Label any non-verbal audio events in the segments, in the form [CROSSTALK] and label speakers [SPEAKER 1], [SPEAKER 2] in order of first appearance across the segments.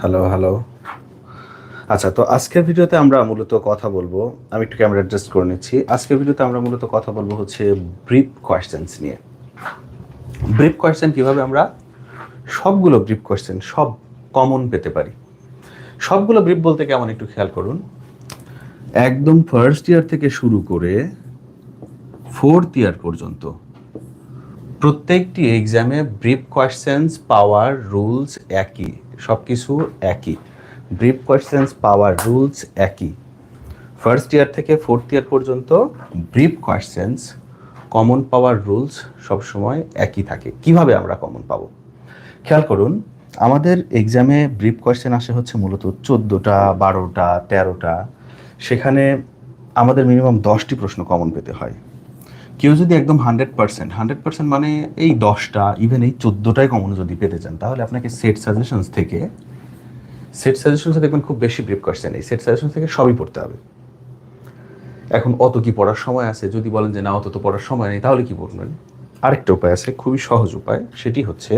[SPEAKER 1] Hello hello আচ্ছা তো আজকের ভিডিওতে আমরা মূলত কথা বলব, আমি একটু ক্যামেরা অ্যাডজাস্ট করে নিচ্ছি। আজকের ভিডিওতে আমরা মূলত কথা বলব হচ্ছে ব্রিফ কোয়েশ্চেন্স নিয়ে। ব্রিফ কোয়েশ্চেন কীভাবে আমরা সবগুলো ব্রিফ কোয়েশ্চেন সব কমন পেতে পারি। সবগুলো ব্রিফ বলতে কেমন একটু খেয়াল করুন। একদম ফার্স্ট ইয়ার থেকে শুরু করে ফোর্থ ইয়ার পর্যন্ত প্রত্যেকটি এক্সামে ব্রিফ কোয়েশ্চেন্স পাওয়ার রুলস একই সব কিছু একই। ব্রিফ কোয়েশ্চেন্স পাওয়ার রুলস একই। ফার্স্ট ইয়ার থেকে ফোর্থ ইয়ার পর্যন্ত ব্রিফ কোয়েশ্চেন্স কমন পাওয়ার রুলস সবসময় একই থাকে। কীভাবে আমরা কমন পাবো? খেয়াল করুন, আমাদের এক্সামে ব্রিফ কোয়েশ্চেন আসে হচ্ছে মূলত চোদ্দোটা, বারোটা, তেরোটা। সেখানে আমাদের মিনিমাম দশটি প্রশ্ন কমন পেতে হয়। কেউ যদি একদম হান্ড্রেড পার্সেন্ট হান্ড্রেড পার্সেন্ট মানে এই দশটা ইভেন এই চোদ্দোটাই কমন যদি পেতে চান, তাহলে আপনাকে সেট সাজেশনস থেকে সেট সাজেশনসে দেখবেন খুব বেশি ব্রিফ কোয়েশ্চেন এই সেট সাজেশন থেকে সবই পড়তে হবে। এখন অত কি পড়ার সময় আছে? যদি বলেন যে না, অত তো পড়ার সময় নেই, তাহলে কি পড়বেন? আরেকটা উপায় আছে, খুবই সহজ উপায়, সেটি হচ্ছে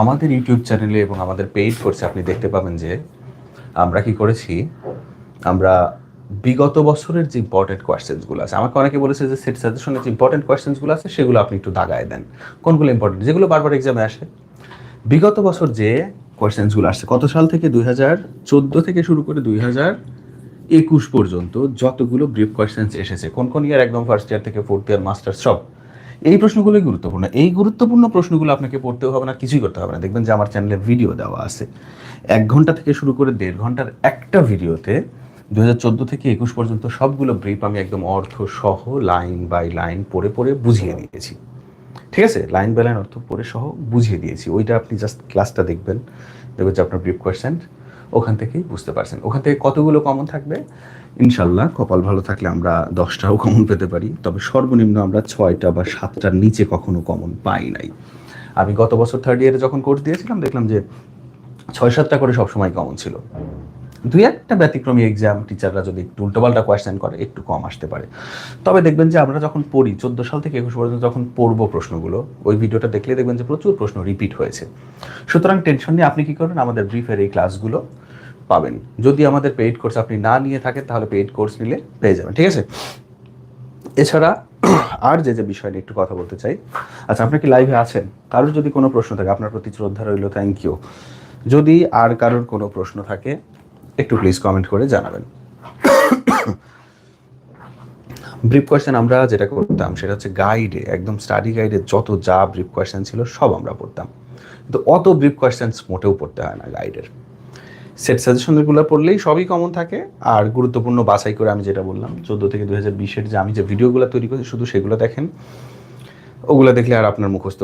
[SPEAKER 1] আমাদের ইউটিউব চ্যানেলে এবং আমাদের পেইড কোর্সে আপনি দেখতে পাবেন যে আমরা কি করেছি? আমরা বিগত বছরের যে ইম্পর্টেন্ট কোয়েশ্চেন্সগুলো আছে, আমাকে অনেকে বলেছে যে সেট সাজেশনের যে ইম্পর্টেন্ট কোয়েশ্চেন্সগুলো আছে, সেগুলো আপনি একটু দাগায় দেন। কোনগুলো ইম্পর্টেন্ট যেগুলো বারবার এক্সামে আসে। বিগত বছর যে কোয়েশ্চেন্সগুলো আসছে, কত সাল থেকে? দুই হাজার চোদ্দ থেকে শুরু করে দুই একুশ পর্যন্ত যতগুলো ব্রিফ কোয়েশ্চেন্স এসেছে, কোন কোন ইয়ার একদম ফার্স্ট ইয়ার থেকে ফোর্থ ইয়ার মাস্টার্স সব। এই প্রশ্নগুলোই গুরুত্বপূর্ণ। এই গুরুত্বপূর্ণ প্রশ্নগুলো আপনাকে পড়তেও হবে না, কিছুই করতে হবে না। দেখবেন যে আমার চ্যানেলে ভিডিও দেওয়া আছে। এক ঘণ্টা থেকে শুরু করে দেড় ঘণ্টার একটা ভিডিওতে দু হাজার চোদ্দ থেকে একুশ পর্যন্ত সবগুলো ব্রিফ আমি একদম অর্থ সহ লাইন বাই লাইন পড়ে পড়ে বুঝিয়ে দিয়েছি। ঠিক আছে? লাইন বাই লাইন অর্থ পড়ে সহ বুঝিয়ে দিয়েছি। ওইটা আপনি জাস্ট ক্লাসটা দেখবেন। দেখবেন যে আপনার ব্রিফ কোয়েশ্চেন ওখান থেকেই বুঝতে পারছেন। ওখান থেকে কতগুলো কমন থাকবে? ইনশাল্লাহ কপাল ভালো থাকলে আমরা দশটাও কমন পেতে পারি। তবে সর্বনিম্ন আমরা ছয়টা বা সাতটার নিচে কখনো কমন পাই নাই। আমি গত বছর থার্ড ইয়ারে যখন কোর্স দিয়েছিলাম, দেখলাম যে ছয় সাতটা করে সবসময় কমন ছিল। দুই একটা ব্যতিক্রমী এক্সাম টিচাররা যদি একটু উল্টোপাল্টা কোয়েশ্চেন করে, একটু কম আসতে পারে। তবে দেখবেন যে আমরা যখন পড়ি, চোদ্দ সাল থেকে একুশ পর্যন্ত যখন পড়ব প্রশ্নগুলো, ওই ভিডিওটা দেখলে দেখবেন যে প্রচুর প্রশ্ন রিপিট হয়েছে। সুতরাং টেনশন নিয়ে আপনি কী করেন আমাদের ব্রিফের এই ক্লাসগুলো পাবেন। যদি আমাদের পেইড কোর্স আপনি না নিয়ে থাকেন, তাহলে পেইড কোর্স নিলে পেয়ে যাবেন, ঠিক আছে? এছাড়া [CLEARS THROAT] আর যে যে বিষয় নিয়ে একটু কথা বলতে চাই আচ্ছা আপনি কি লাইভে আছেন? কারোর যদি কোনো প্রশ্ন থাকে, আপনার প্রতি শ্রদ্ধা রইল থ্যাংক ইউ যদি আর কারোর কোনো প্রশ্ন থাকে একটু প্লিজ কমেন্ট করে জানাবেন। ব্রিফ কোয়েশ্চেন আমরা যেটা করতাম সেটা হচ্ছে গাইডে একদম স্টাডি গাইডে যত যা ব্রিফ কোয়েশ্চেন ছিল সব আমরা পড়তাম। কিন্তু অত ব্রিফ কোয়েশ্চেন্স মোটেও পড়তে হয় না গাইডের সেট সাজেশনগুলো পড়লেই সবই কমন থাকে। আর গুরুত্বপূর্ণ বাছাই করে আমি যেটা বললাম, চোদ্দ থেকে দুই হাজার বিশের যে আমি যে ভিডিওগুলো তৈরি করি, শুধু সেগুলো দেখেন। ওগুলো দেখলে আর আপনার মুখস্থ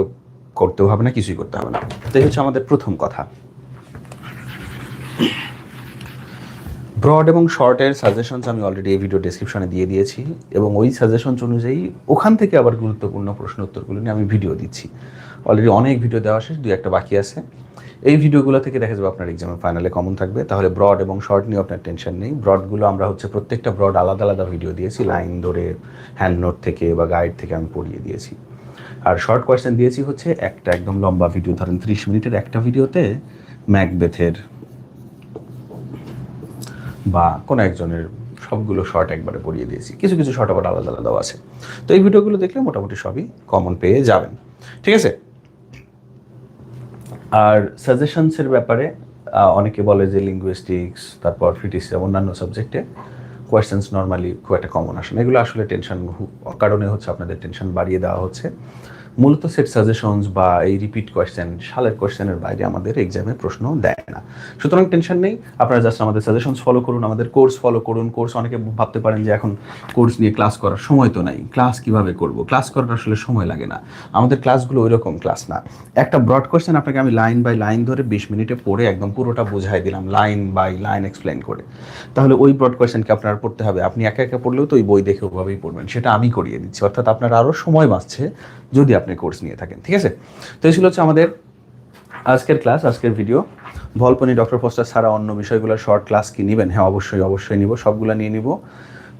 [SPEAKER 1] করতেও হবে না, কিছুই করতে হবে না। তাই হচ্ছে আমাদের প্রথম কথা। ব্রড এবং শর্টের সাজেশনস আমি অলরেডি এই ভিডিও ডেসক্রিপশনে দিয়ে দিয়েছি এবং ওই সাজেশনস অনুযায়ী ওখান থেকে আবার গুরুত্বপূর্ণ প্রশ্ন উত্তরগুলো নিয়ে আমি ভিডিও দিচ্ছি। অলরেডি অনেক ভিডিও দেওয়া শেষ, দুই একটা বাকি আছে। এই ভিডিওগুলো থেকে দেখা যাবে আপনার এক্সামে ফাইনালে কমন থাকবে। তাহলে ব্রড এবং শর্ট নিয়ে আপনার টেনশন নেই। ব্রডগুলো আমরা হচ্ছে প্রত্যেকটা ব্রড আলাদা আলাদা ভিডিও দিয়েছি। লাইন ধরে হ্যান্ড নোট থেকে বা গাইড থেকে আমি পড়িয়ে দিয়েছি। আর শর্ট কোয়েশ্চেন দিয়েছি হচ্ছে একটা একদম লম্বা ভিডিও ধরেন ত্রিশ মিনিটের একটা ভিডিওতে ম্যাকবেথের বা কোনো একজনের সবগুলো শর্ট একবারে পড়িয়ে দিয়েছি। কিছু কিছু শর্ট আবার আলাদা, আলাদাও আছে। তো এই ভিডিওগুলো দেখলে মোটামুটি সবই কমন পেয়ে যাবেন। ঠিক আছে? আর সাজেশনসের ব্যাপারে অনেকে বলে যে লিঙ্গুইস্টিক্স তারপর ফিটিক্স অন্যান্য সাবজেক্টে কোয়েশ্চেন্স নর্মালি খুব একটা কমন আসে এগুলো আসলে টেনশন কারণে হচ্ছে আপনাদের টেনশন বাড়িয়ে দেওয়া হচ্ছে। মূলত সেট সাজেশনস বা এই রিপিট কোয়েশ্চেন সালের কোয়েশ্চেনের বাইরে আমাদের এক্সামে প্রশ্ন দেয় না। সুতরাং টেনশন নেই, আপনারা জাস্ট আমাদের সাজেশনস ফলো করুন, আমাদের কোর্স ফলো করুন। কোর্স অনেকে ভাবতে পারেন যে এখন কোর্স নিয়ে ক্লাস করার সময় তো নাই। ক্লাস কীভাবে করব? ক্লাস করার আসলে সময় লাগে না। আমাদের ক্লাসগুলো ওই রকম ক্লাস না। একটা ব্রড কোয়েশ্চেন আপনাকে আমি লাইন বাই লাইন ধরে বিশ মিনিটে পড়ে একদম পুরোটা বোঝাই দিলাম লাইন বাই লাইন এক্সপ্লেন করে। তাহলে ওই ব্রড কোয়েশ্চেনকে আপনার পড়তে হবে। আপনি একা একা পড়লেও তো ওই বই দেখে ওভাবেই পড়বেন। সেটা আমি করিয়ে দিচ্ছি। অর্থাৎ আপনার আরও সময় বাঁচছে যদি আপনি কোর্স নিয়ে থাকেন, ঠিক আছে? তো এই ছিল হচ্ছে আমাদের আজকের ক্লাস, আজকের ভিডিও। ভলপনি ডক্টর ফস্টার ছাড়া অন্য বিষয়গুলো শর্ট ক্লাস কি নেবেন? হ্যাঁ অবশ্যই অবশ্যই নিব, সবগুলো নিয়ে নিব।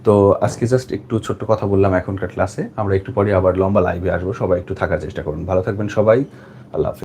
[SPEAKER 1] তো আজকে জাস্ট একটু ছোট্ট কথা বললাম এখনকার ক্লাসে। আমরা একটু পরে আবার লম্বা লাইভে আসব, সবাই একটু থাকার চেষ্টা করুন। ভালো থাকবেন সবাই, আল্লাহ হাফিজ।